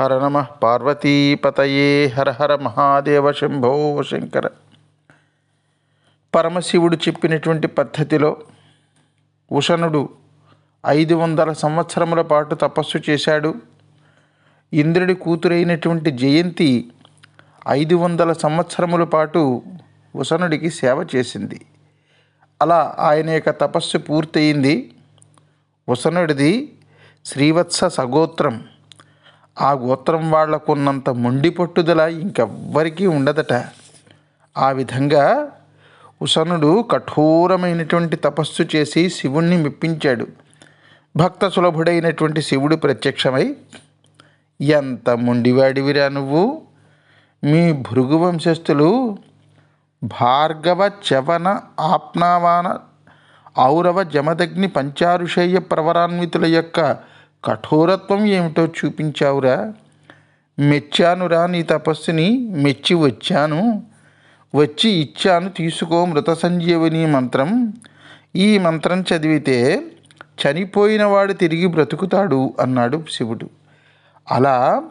హర నమ పార్వతీపతయే హర హర మహాదేవ శంభో శంకర. పరమశివుడు చెప్పినటువంటి పద్ధతిలో ఉషనుడు ఐదు వందల సంవత్సరముల పాటు తపస్సు చేశాడు. ఇంద్రుడి కూతురైనటువంటి జయంతి ఐదు వందల సంవత్సరముల పాటు ఉషనుడికి సేవ చేసింది. అలా ఆయన యొక్క తపస్సు పూర్తయింది. ఉసనుడిది శ్రీవత్స సగోత్రం. ఆ గోత్రం వాళ్ళకున్నంత మొండి పట్టుదల ఇంకెవ్వరికీ ఉండదట. ఆ విధంగా ఉసనుడు కఠోరమైనటువంటి తపస్సు చేసి శివుణ్ణి మెప్పించాడు. భక్త సులభుడైనటువంటి శివుడు ప్రత్యక్షమై ఎంత మొండివాడివిరా నువ్వు? మీ భృగు వంశస్థులు భార్గవ చవన ఆప్నావాన ఔరవ జమదగ్ని పంచారుషేయ ప్రవరాన్వితుల యొక్క కఠోరత్వం ఏమిటో చూపించావురా? మెచ్చానురా నీ తపస్సుని మెచ్చి వచ్చాను. వచ్చి ఇచ్చాను తీసుకో మృత సంజీవని మంత్రం. ఈ మంత్రం చదివితే చనిపోయినవాడు తిరిగి బ్రతుకుతాడు అన్నాడు శివుడు. అలా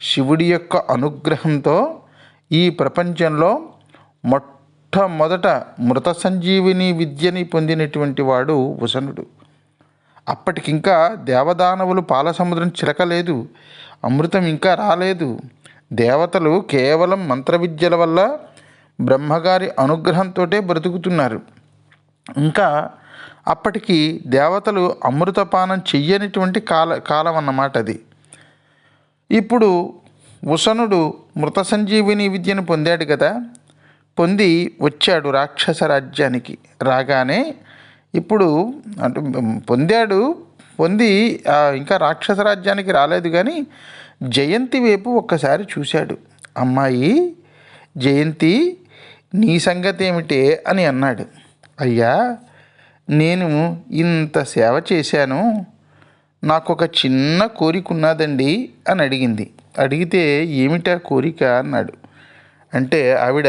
శివుడి యొక్క అనుగ్రహంతో ఈ ప్రపంచంలో మొట్టమొదట మృత సంజీవిని విద్యని పొందినటువంటి వాడు వసనుడు. అప్పటికింకా దేవదానవులు పాలసముద్రం చిలకలేదు అమృతం ఇంకా రాలేదు. దేవతలు కేవలం మంత్ర విద్యల వల్ల బ్రహ్మగారి అనుగ్రహంతో బ్రతుకుతున్నారు. ఇంకా అప్పటికి దేవతలు అమృతపానం చెయ్యనిటువంటి కాల కాలం అన్నమాట అది. ఇప్పుడు ఉసనుడు మృత సంజీవిని విద్యను పొందాడు కదా పొంది వచ్చాడు రాక్షస రాజ్యానికి. రాగానే ఇప్పుడు అంటే పొందాడు పొంది ఇంకా రాక్షస రాజ్యానికి రాలేదు కానీ జయంతి వైపు ఒక్కసారి చూశాడు. అమ్మాయి జయంతి నీ సంగతి ఏమిటే అని అన్నాడు. అయ్యా నేను ఇంత సేవ చేశాను నాకు ఒక చిన్న కోరిక ఉన్నదండి అని అడిగింది. అడిగితే ఏమిటా కోరిక అన్నాడు. అంటే ఆవిడ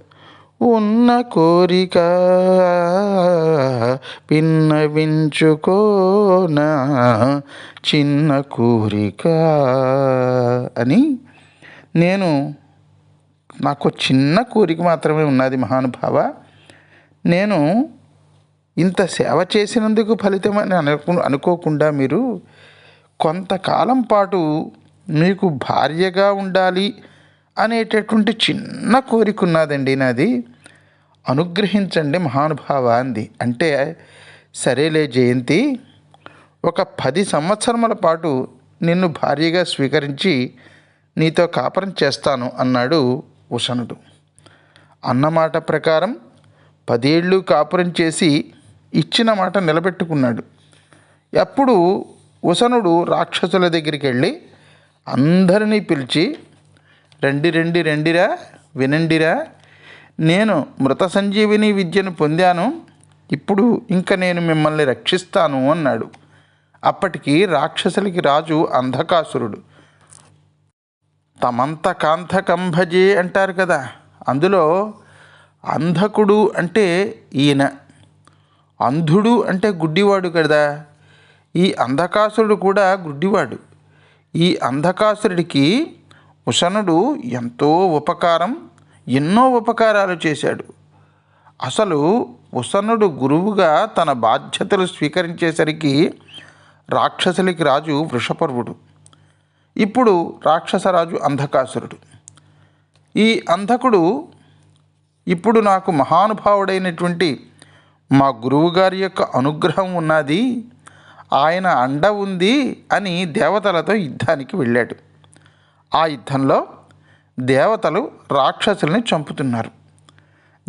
ఉన్న కోరిక పిన్నవించుకోనా చిన్న కోరిక అని నేను నాకు చిన్న కోరిక మాత్రమే ఉన్నది మహానుభావ. నేను ఇంత సేవ చేసినందుకు ఫలితమని అనుకు అనుకోకుండా మీరు కొంతకాలం పాటు మీకు భార్యగా ఉండాలి అనేటటువంటి చిన్న కోరిక ఉన్నదండి నాది. అనుగ్రహించండి మహానుభావ అంది. అంటే సరేలే జయంతి ఒక పది సంవత్సరముల పాటు నిన్ను భార్యగా స్వీకరించి నీతో కాపురం చేస్తాను అన్నాడు ఉషనుడు అన్నమాట ప్రకారం పదేళ్ళు కాపురం చేసి ఇచ్చిన మాట నిలబెట్టుకున్నాడు. ఎప్పుడు ఉసనుడు రాక్షసుల దగ్గరికి వెళ్ళి అందరినీ పిలిచి రండి రండి రండిరా వినండిరా. నేను మృత సంజీవిని విద్యను పొందాను. ఇప్పుడు ఇంక నేను మిమ్మల్ని రక్షిస్తాను అన్నాడు. అప్పటికి రాక్షసులకి రాజు అంధకాసురుడు. తమంత కాంతకంభజే అంటారు కదా. అందులో అంధకుడు అంటే ఈయన. అంధుడు అంటే గుడ్డివాడు కదా. ఈ అంధకాసురుడు కూడా గుడ్డివాడు. ఈ అంధకాసురుడికి ఉషనుడు ఎంతో ఉపకారం ఎన్నో ఉపకారాలు చేశాడు. అసలు ఉసనుడు గురువుగా తన బాధ్యతలు స్వీకరించేసరికి రాక్షసులకి రాజు వృషపర్వుడు. ఇప్పుడు రాక్షసరాజు అంధకాసురుడు. ఈ అంధకుడు ఇప్పుడు నాకు మహానుభావుడైనటువంటి మా గురువుగారి యొక్క అనుగ్రహం ఉన్నది ఆయన అండ ఉంది అని దేవతలతో యుద్ధానికి వెళ్ళాడు. ఆ యుద్ధంలో దేవతలు రాక్షసుల్ని చంపుతున్నారు.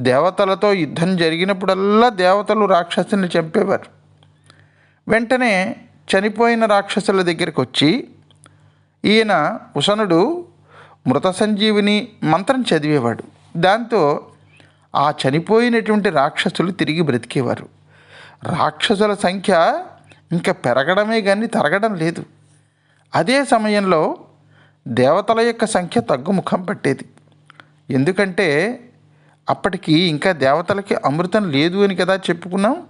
దేవతలతో యుద్ధం జరిగినప్పుడల్లా దేవతలు రాక్షసుల్ని చంపేవారు. వెంటనే చనిపోయిన రాక్షసుల దగ్గరికి వచ్చి ఈయన ఉసనుడు మృత సంజీవిని మంత్రం చదివేవాడు. దాంతో ఆ చనిపోయినటువంటి రాక్షసులు తిరిగి బ్రతికేవారు. రాక్షసుల సంఖ్య ఇంకా పెరగడమే కానీ తరగడం లేదు. అదే సమయంలో దేవతల యొక్క సంఖ్య తగ్గుముఖం పట్టేది. ఎందుకంటే అప్పటికి ఇంకా దేవతలకి అమృతం లేదు అని కదా చెప్పుకున్నాం.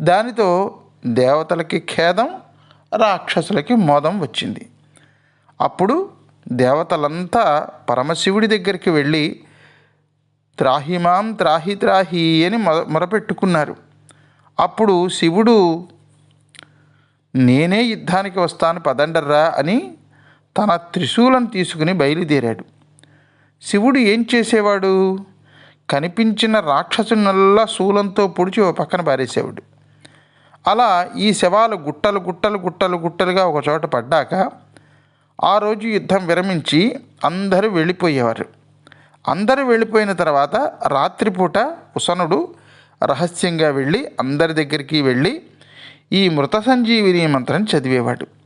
దానితో దేవతలకి ఖేదం రాక్షసులకి మోదం వచ్చింది. అప్పుడు దేవతలంతా పరమశివుడి దగ్గరికి వెళ్ళి త్రాహిమాం త్రాహి త్రాహి అని మొ మొరపెట్టుకున్నారు. అప్పుడు శివుడు నేనే యుద్ధానికి వస్తాను పదండర్రా అని తన త్రిశూలం తీసుకుని బయలుదేరాడు. శివుడు ఏం చేసేవాడు? కనిపించిన రాక్షసునల్లా శూలంతో పొడిచి ఓ పక్కన పారేసేవాడు. అలా ఈ శవాలు గుట్టలు గుట్టలు గుట్టలు గుట్టలుగా ఒక చోట పడ్డాక ఆ రోజు యుద్ధం విరమించి అందరూ వెళ్ళిపోయేవారు. అందరూ వెళ్ళిపోయిన తర్వాత రాత్రిపూట ఉసనుడు రహస్యంగా వెళ్ళి అందరి దగ్గరికి వెళ్ళి ఈ మృత సంజీవిని మంత్రం చదివేవాడు.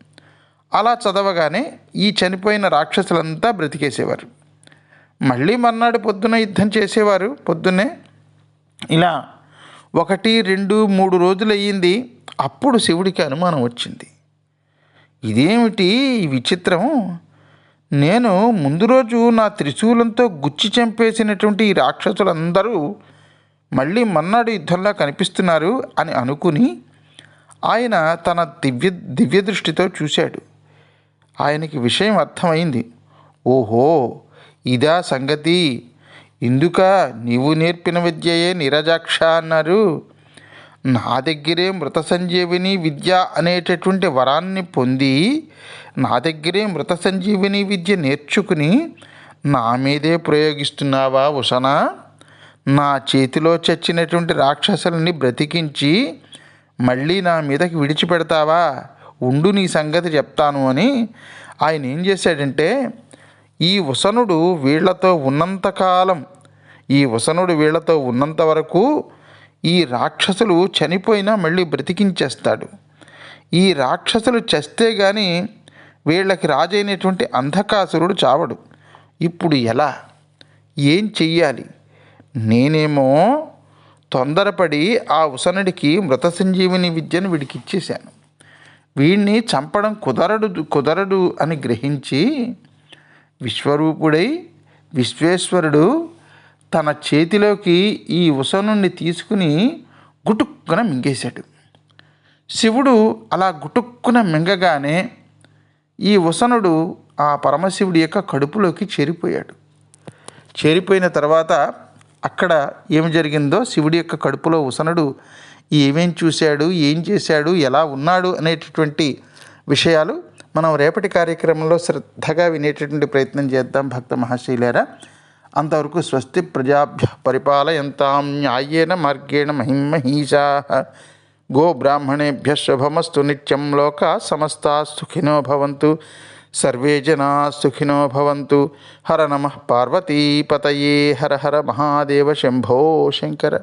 అలా చదవగానే ఈ చనిపోయిన రాక్షసులంతా బ్రతికేసేవారు. మళ్ళీ మర్నాడు పొద్దున యుద్ధం చేసేవారు. పొద్దున్నే ఇలా ఒకటి రెండు మూడు రోజులు అయ్యింది అప్పుడు శివుడికి అనుమానం వచ్చింది. ఇదేమిటి ఈ విచిత్రం? నేను ముందు రోజు నా త్రిశూలంతో గుచ్చి చంపేసినటువంటి ఈ రాక్షసులందరూ మళ్ళీ మన్నాడు యుద్ధంలో కనిపిస్తున్నారు అని అనుకుని ఆయన తన దివ్య దివ్య దృష్టితో చూశాడు. ఆయనకి విషయం అర్థమైంది. ఓహో ఇదా సంగతి. ఇందుక నీవు నేర్పిన విద్యయే నిరజాక్ష అన్నారు. నా దగ్గరే మృత సంజీవిని విద్య అనేటటువంటి వరాన్ని పొంది నా దగ్గరే మృత సంజీవిని విద్య నేర్చుకుని నా మీదే ప్రయోగిస్తున్నావా ఉషనా? నా చేతిలో చచ్చినటువంటి రాక్షసుల్ని బ్రతికించి మళ్ళీ నా మీదకి విడిచిపెడతావా? ఉండు నీ సంగతి చెప్తాను అని ఆయన ఏం చేశాడంటే ఈ వసనుడు వీళ్ళతో ఉన్నంతకాలం ఈ వసనుడు వీళ్ళతో ఉన్నంత వరకు ఈ రాక్షసులు చనిపోయినా మళ్ళీ బ్రతికించేస్తాడు. ఈ రాక్షసులు చస్తే కానీ వీళ్ళకి రాజైనటువంటి అంధకాసురుడు చావడు. ఇప్పుడు ఎలా? ఏం చెయ్యాలి? నేనేమో తొందరపడి ఆ ఉసనుడికి మృత సంజీవిని విద్యను వీడికి ఇచ్చేశాను వీణ్ణి చంపడం కుదరడు కుదరడు అని గ్రహించి విశ్వరూపుడై విశ్వేశ్వరుడు తన చేతిలోకి ఈ ఉసనుణ్ణి తీసుకుని గుటుక్కున మింగేశాడు. శివుడు అలా గుటుక్కున మింగగానే ఈ ఉసనుడు ఆ పరమశివుడి యొక్క కడుపులోకి చేరిపోయాడు. చేరిపోయిన తర్వాత అక్కడ ఏమి జరిగిందో శివుడి యొక్క కడుపులో ఉసనుడు ఏమేం చూశాడు ఏం చేశాడు ఎలా ఉన్నాడు అనేటటువంటి విషయాలు మనం రేపటి కార్యక్రమంలో శ్రద్ధగా వినేటటువంటి ప్రయత్నం చేద్దాం భక్త మహాశైలేరా. అంతవరకు స్వస్తి ప్రజాభ్య పరిపాలయంతాం న్యాయేన మార్గేణ మహిమహీషా. గో బ్రాహ్మణేభ్య శుభమస్తు నిత్యం లోక సమస్తా సుఖినో భవంతు. సర్వే జనా సుఖినో భవంతు. హర నమ పార్వతీపతయే హర హర మహాదేవ శంభో శంకర.